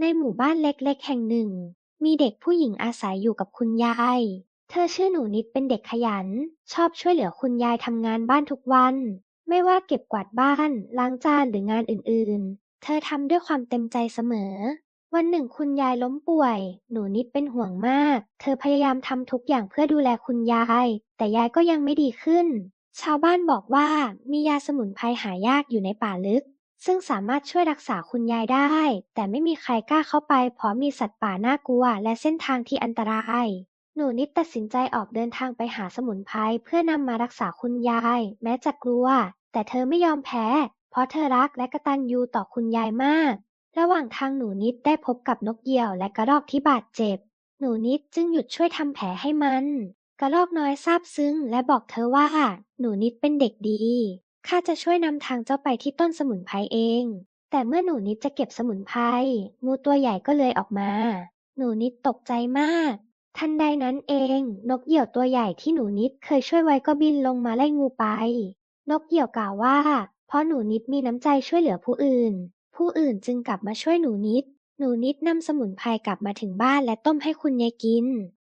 ในหมู่บ้านเล็ก ๆ แห่งหนึ่ง มีเด็กผู้หญิงอาศัยอยู่กับคุณยาย เธอชื่อหนูนิดเป็นเด็กขยัน ชอบช่วยเหลือคุณยายทำงานบ้านทุกวัน ไม่ว่าเก็บกวาดบ้าน ล้างจานหรืองานอื่น ๆ เธอทำด้วยความเต็มใจเสมอ วันหนึ่งคุณยายล้มป่วย หนูนิดเป็นห่วงมาก เธอพยายามทำทุกอย่างเพื่อดูแลคุณยาย แต่ยายก็ยังไม่ดีขึ้น ชาวบ้านบอกว่ามียาสมุนไพรหายากอยู่ในป่าลึก ซึ่งสามารถช่วยรักษาคุณยายได้ แต่ไม่มีใครกล้าเข้าไปเพราะมีสัตว์ป่าน่ากลัว และเส้นทางที่อันตราย หนูนิดตัดสินใจออกเดินทางไปหาสมุนไพรเพื่อนำมารักษาคุณยาย แม้จะกลัว แต่เธอไม่ยอมแพ้ เพราะเธอรักและกตัญญูต่อคุณยายมาก ระหว่างทางหนูนิดได้พบกับนกเหยี่ยวและกระรอกที่บาดเจ็บ หนูนิดจึงหยุดช่วยทำแผลให้มัน กระรอกน้อยซาบซึ้งและบอกเธอว่า หนูนิดเป็นเด็กดี ข้าจะช่วยนำทางเจ้าไปที่ต้นสมุนไพรเอง แต่เมื่อหนูนิดจะเก็บสมุนไพร งูตัวใหญ่ก็เลื้อยออกมา หนูนิดตกใจมาก ทันใดนั้นเอง นกเหยี่ยวตัวใหญ่ที่หนูนิดเคยช่วยไว้ก็บินลงมาไล่งูไป นกเหยี่ยวกล่าวว่า เพราะหนูนิดมีน้ำใจช่วยเหลือผู้อื่น ผู้อื่นจึงกลับมาช่วยหนูนิด หนูนิดนำสมุนไพรกลับมาถึงบ้านและต้มให้คุณยายกิน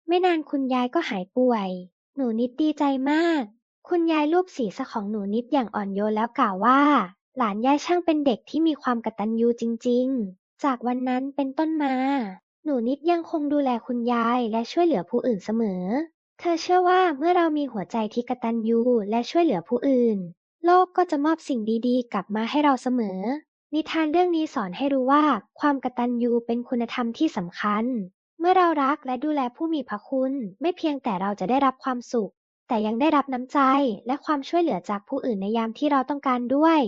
ไม่นานคุณยายก็หายป่วย หนูนิดดีใจมาก คุณยายลูบศีรษะของหนูนิดอย่างอ่อนโยนแล้วกล่าวว่า หลานยายช่างเป็นเด็กที่มีความกตัญญูจริง ๆ จากวันนั้นเป็นต้นมา หนูนิดยังคงดูแลคุณยายและช่วยเหลือผู้อื่นเสมอ เธอเชื่อว่าเมื่อเรามีหัวใจที่กตัญญูและช่วยเหลือผู้อื่น โลกก็จะมอบสิ่งดีๆ กลับมาให้เราเสมอ นิทานเรื่องนี้สอนให้รู้ว่า ความกตัญญูเป็นคุณธรรมที่สำคัญ เมื่อเรารักและดูแลผู้มีพระคุณ ไม่เพียงแต่เราจะได้รับความสุข แต่ยังได้รับน้ำใจและความช่วยเหลือจากผู้อื่นในยามที่เราต้องการด้วย